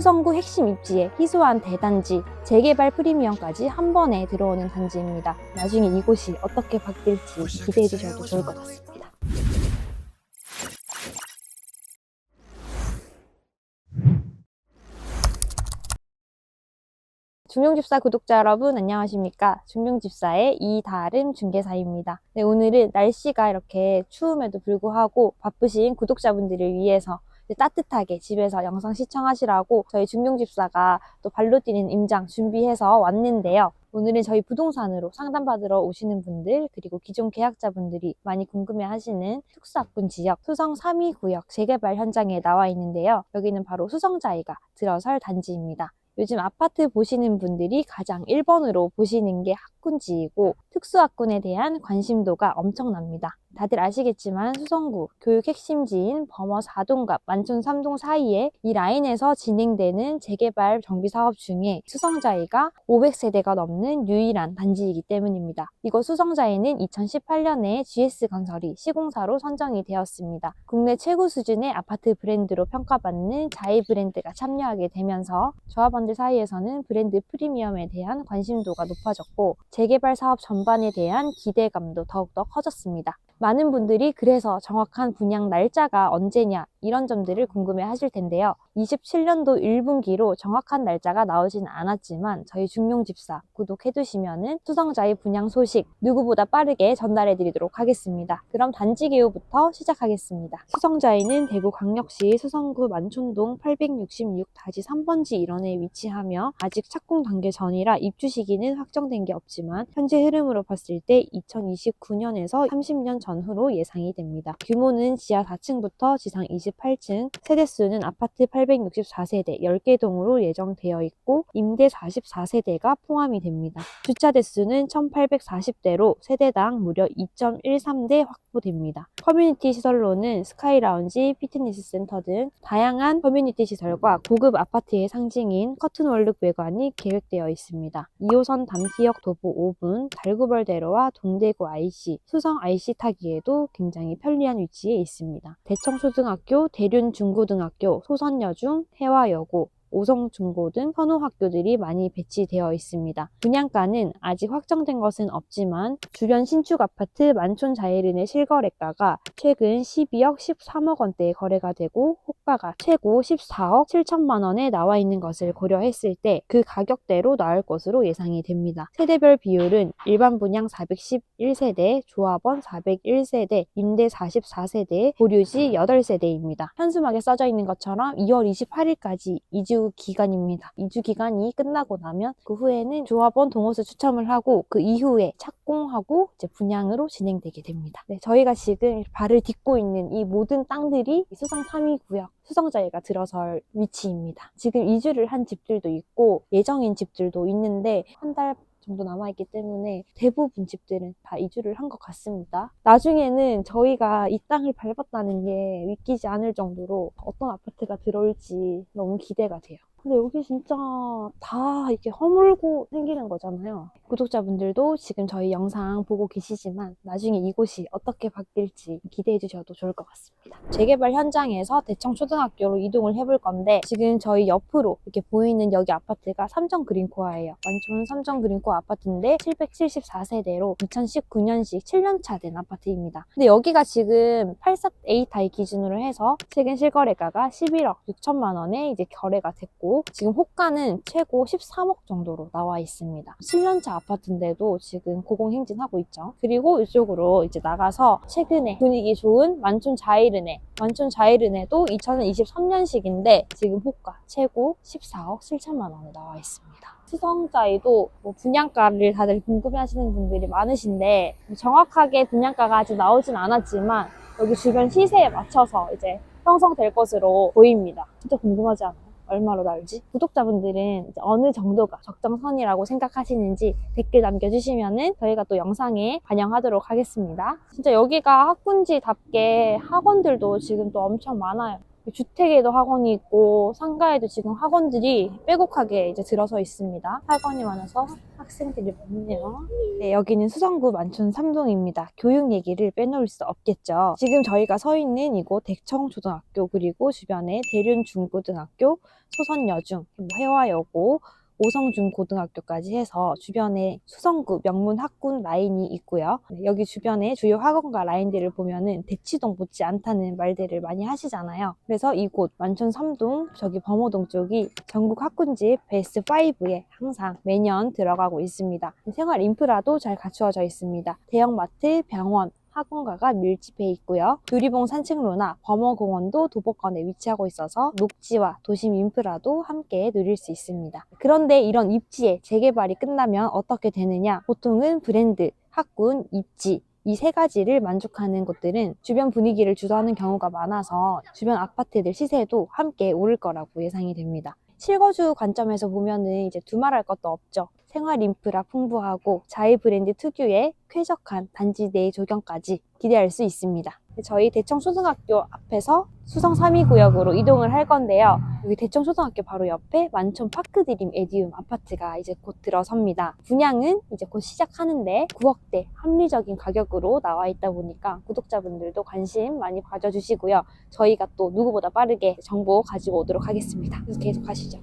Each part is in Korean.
수성구 핵심 입지에 희소한 대단지, 재개발 프리미엄까지 한 번에 들어오는 단지입니다. 나중에 이곳이 어떻게 바뀔지 기대해 주셔도 좋을 것 같습니다. 중룡집사 구독자 여러분 안녕하십니까 중룡집사의 이다름 중개사입니다 네, 오늘은 날씨가 이렇게 추움에도 불구하고 바쁘신 구독자분들을 위해서 따뜻하게 집에서 영상 시청하시라고 저희 중룡집사가 또 발로 뛰는 임장 준비해서 왔는데요. 오늘은 저희 부동산으로 상담받으러 오시는 분들 그리고 기존 계약자분들이 많이 궁금해하시는 특수학군 지역 수성 3위 구역 재개발 현장에 나와 있는데요. 여기는 바로 수성자이가 들어설 단지입니다. 요즘 아파트 보시는 분들이 가장 1번으로 보시는 게 학군지이고 특수학군에 대한 관심도가 엄청납니다. 다들 아시겠지만 수성구 교육 핵심지인 범어 4동과 만촌 3동 사이에 이 라인에서 진행되는 재개발 정비 사업 중에 수성자이가 500세대가 넘는 유일한 단지이기 때문입니다. 이곳 수성자이는 2018년에 GS건설이 시공사로 선정이 되었습니다. 국내 최고 수준의 아파트 브랜드로 평가받는 자이 브랜드가 참여하게 되면서 조합원들 사이에서는 브랜드 프리미엄에 대한 관심도가 높아졌고 재개발 사업 전반에 대한 기대감도 더욱더 커졌습니다. 많은 분들이 그래서 정확한 분양 날짜가 언제냐 이런 점들을 궁금해 하실 텐데요. 27년도 1분기로 정확한 날짜가 나오진 않았지만 저희 중룡집사 구독해 두시면은 수성자의 분양 소식 누구보다 빠르게 전달해 드리도록 하겠습니다. 그럼 단지 개요부터 시작하겠습니다. 수성자에는 대구 광역시 수성구 만촌동 866-3번지 일원에 위치하며 아직 착공 단계 전이라 입주 시기는 확정된 게 없지만 현재 흐름으로 봤을 때 2029년에서 30년 전후로 예상이 됩니다. 규모는 지하 4층부터 지상 28층, 세대수는 아파트 864세대 10개 동으로 예정되어 있고 임대 44세대가 포함이 됩니다. 주차 대수는 1840대로 세대당 무려 2.13대 확보됩니다. 커뮤니티 시설로는 스카이 라운지, 피트니스 센터 등 다양한 커뮤니티 시설과 고급 아파트의 상징인 커튼월룩 외관이 계획되어 있습니다. 2호선 담기역 도보 5분, 달구벌대로와 동대구 IC, 수성 IC 타기에도 굉장히 편리한 위치에 있습니다. 대청초등학교, 대륜중고등학교, 소선여 중, 해화여고, 오성중고 등 선호 학교들이 많이 배치되어 있습니다. 분양가는 아직 확정된 것은 없지만 주변 신축 아파트 만촌 자이른의 실거래가가 최근 12억 13억 원대에 거래가 되고 호가가 최고 14억 7천만 원에 나와 있는 것을 고려했을 때 그 가격대로 나올 것으로 예상이 됩니다. 세대별 비율은 일반 분양 411세대, 조합원 401세대, 임대 44세대, 보류지 8세대입니다. 현수막에 써져 있는 것처럼 2월 28일까지 이주 기간입니다. 이주 기간이 끝나고 나면 그 후에는 조합원 동호수 추첨을 하고 그 이후에 착공하고 이제 분양으로 진행되게 됩니다. 네, 저희가 지금 발을 딛고 있는 이 모든 땅들이 수성 3위 구역 수성자리가 들어설 위치입니다. 지금 이주를 한 집들도 있고 예정인 집들도 있는데 한 달 정도 남아있기 때문에 대부분 집들은 다 이주를 한 것 같습니다. 나중에는 저희가 이 땅을 밟았다는 게 믿기지 않을 정도로 어떤 아파트가 들어올지 너무 기대가 돼요. 근데 여기 진짜 다 이렇게 허물고 생기는 거잖아요. 구독자분들도 지금 저희 영상 보고 계시지만 나중에 이곳이 어떻게 바뀔지 기대해 주셔도 좋을 것 같습니다. 재개발 현장에서 대청 초등학교로 이동을 해볼 건데 지금 저희 옆으로 이렇게 보이는 여기 아파트가 삼정 그린코아예요. 완촌 삼정 그린코아 아파트인데 774세대로 2019년식 7년차 된 아파트입니다. 근데 여기가 지금 84A 타입 기준으로 해서 최근 실거래가가 11억 6천만 원에 이제 거래가 됐고 지금 호가는 최고 13억 정도로 나와 있습니다. 7년차 아파트인데도 지금 고공행진하고 있죠. 그리고 이쪽으로 이제 나가서 최근에 분위기 좋은 만촌 자이르네 만촌 자이르네도 2023년식인데 지금 호가 최고 14억 7천만 원에 나와 있습니다. 수성자에도 뭐 분양가를 다들 궁금해하시는 분들이 많으신데 정확하게 분양가가 아직 나오진 않았지만 여기 주변 시세에 맞춰서 이제 형성될 것으로 보입니다. 진짜 궁금하지 않아요? 얼마로 나올지 구독자분들은 어느 정도가 적정선이라고 생각하시는지 댓글 남겨주시면은 저희가 또 영상에 반영하도록 하겠습니다. 진짜 여기가 학군지답게 학원들도 지금 또 엄청 많아요. 주택에도 학원이 있고 상가에도 지금 학원들이 빼곡하게 이제 들어서 있습니다. 학원이 많아서 학생들이 많네요. 네, 여기는 수성구 만촌 3동입니다. 교육 얘기를 빼놓을 수 없겠죠. 지금 저희가 서 있는 이곳 대청초등학교 그리고 주변에 대륜중고등학교, 소선여중, 뭐 해화여고, 오성중 고등학교까지 해서 주변에 수성구 명문 학군 라인이 있고요. 네, 여기 주변에 주요 학원과 라인들을 보면은 대치동 못지 않다는 말들을 많이 하시잖아요. 그래서 이곳 만촌 3동 저기 범호동 쪽이 전국 학군집 베스트 5에 항상 매년 들어가고 있습니다. 생활 인프라도 잘 갖추어져 있습니다. 대형마트, 병원, 학원가가 밀집해 있고요. 유리봉 산책로나 범어공원도 도보권에 위치하고 있어서 녹지와 도심 인프라도 함께 누릴 수 있습니다. 그런데 이런 입지의 재개발이 끝나면 어떻게 되느냐? 보통은 브랜드, 학군, 입지, 이세 가지를 만족하는 곳들은 주변 분위기를 주도하는 경우가 많아서 주변 아파트들 시세도 함께 오를 거라고 예상이 됩니다. 실거주 관점에서 보면은 이제 두말할 것도 없죠. 생활 인프라 풍부하고 자이 브랜드 특유의 쾌적한 단지 내 조경까지 기대할 수 있습니다. 저희 대청 초등학교 앞에서 수성 3위 구역으로 이동을 할 건데요. 여기 대청 초등학교 바로 옆에 만촌 파크 드림 에디움 아파트가 이제 곧 들어섭니다. 분양은 이제 곧 시작하는데 9억대 합리적인 가격으로 나와 있다 보니까 구독자분들도 관심 많이 가져주시고요. 저희가 또 누구보다 빠르게 정보 가지고 오도록 하겠습니다. 계속 가시죠.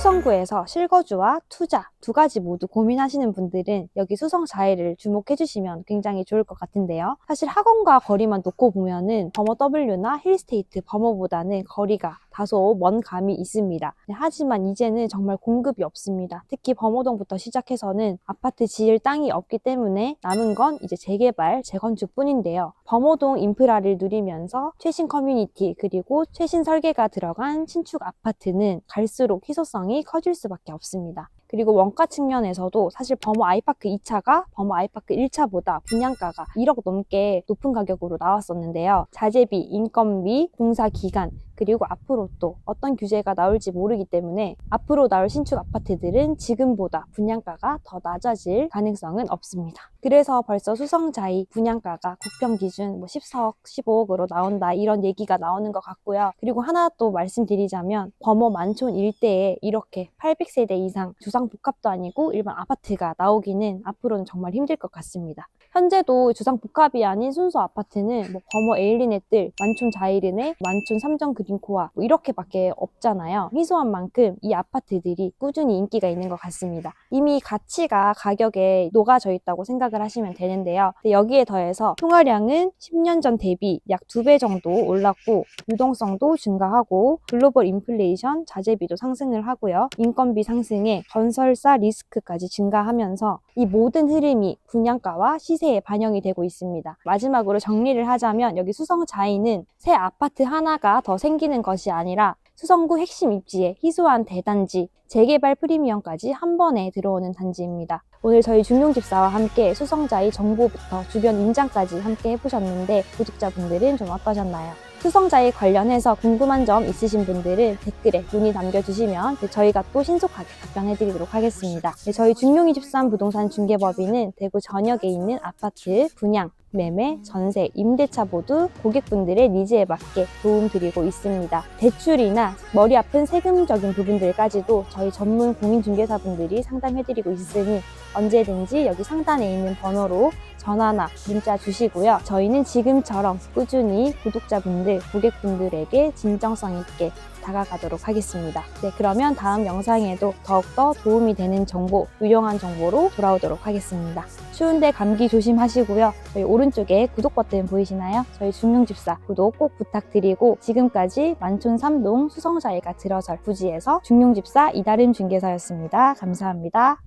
수성구에서 실거주와 투자 두 가지 모두 고민하시는 분들은 여기 수성 자해를 주목해 주시면 굉장히 좋을 것 같은데요. 사실 학원과 거리만 놓고 보면은 범어 W나 힐스테이트 범어보다는 거리가 다소 먼 감이 있습니다. 네, 하지만 이제는 정말 공급이 없습니다. 특히 범어동부터 시작해서는 아파트 지을 땅이 없기 때문에 남은 건 이제 재개발, 재건축 뿐인데요. 범어동 인프라를 누리면서 최신 커뮤니티 그리고 최신 설계가 들어간 신축 아파트는 갈수록 희소성이 커질 수밖에 없습니다. 그리고 원가 측면에서도 사실 범어 아이파크 2차가 범어 아이파크 1차보다 분양가가 1억 넘게 높은 가격으로 나왔었는데요. 자재비, 인건비, 공사 기간, 그리고 앞으로 또 어떤 규제가 나올지 모르기 때문에 앞으로 나올 신축 아파트들은 지금보다 분양가가 더 낮아질 가능성은 없습니다. 그래서 벌써 수성자이 분양가가 국평 기준 뭐 14억, 15억으로 나온다 이런 얘기가 나오는 것 같고요. 그리고 하나 또 말씀드리자면 범어 만촌 일대에 이렇게 800세대 이상 주상 복합도 아니고 일반 아파트가 나오기는 앞으로는 정말 힘들 것 같습니다. 현재도 주상 복합이 아닌 순수 아파트는 뭐 범어 에일리넷들, 만촌 자이르네, 만촌 삼정 그린코아 뭐 이렇게밖에 없잖아요. 희소한 만큼 이 아파트들이 꾸준히 인기가 있는 것 같습니다. 이미 가치가 가격에 녹아져 있다고 생각을 하시면 되는데요. 여기에 더해서 통화량은 10년 전 대비 약 2배 정도 올랐고 유동성도 증가하고 글로벌 인플레이션 자재비도 상승을 하고요. 인건비 상승에 건 설사 리스크까지 증가하면서 이 모든 흐름이 분양가와 시세에 반영이 되고 있습니다. 마지막으로 정리를 하자면 여기 수성자이는 새 아파트 하나가 더 생기는 것이 아니라 수성구 핵심 입지에 희소한 대단지, 재개발 프리미엄까지 한 번에 들어오는 단지입니다. 오늘 저희 중용집사와 함께 수성자의 정보부터 주변 임장까지 함께 해보셨는데 구독자분들은 좀 어떠셨나요? 수성자에 관련해서 궁금한 점 있으신 분들은 댓글에 문의 남겨주시면 저희가 또 신속하게 답변해드리도록 하겠습니다. 네, 저희 중용이13 부동산 중개법인은 대구 전역에 있는 아파트 분양, 매매, 전세, 임대차 모두 고객분들의 니즈에 맞게 도움드리고 있습니다. 대출이나 머리 아픈 세금적인 부분들까지도 저희 전문 공인중개사분들이 상담해드리고 있으니 언제든지 여기 상단에 있는 번호로 전화나 문자 주시고요. 저희는 지금처럼 꾸준히 구독자분들, 고객분들에게 진정성 있게 다가가도록 하겠습니다. 네, 그러면 다음 영상에도 더욱더 도움이 되는 정보, 유용한 정보로 돌아오도록 하겠습니다. 추운데 감기 조심하시고요. 저희 오른쪽에 구독 버튼 보이시나요? 저희 중용집사 구독 꼭 부탁드리고 지금까지 만촌 3동 수성자이가 들어설 부지에서 중용집사 이다름 중개사였습니다. 감사합니다.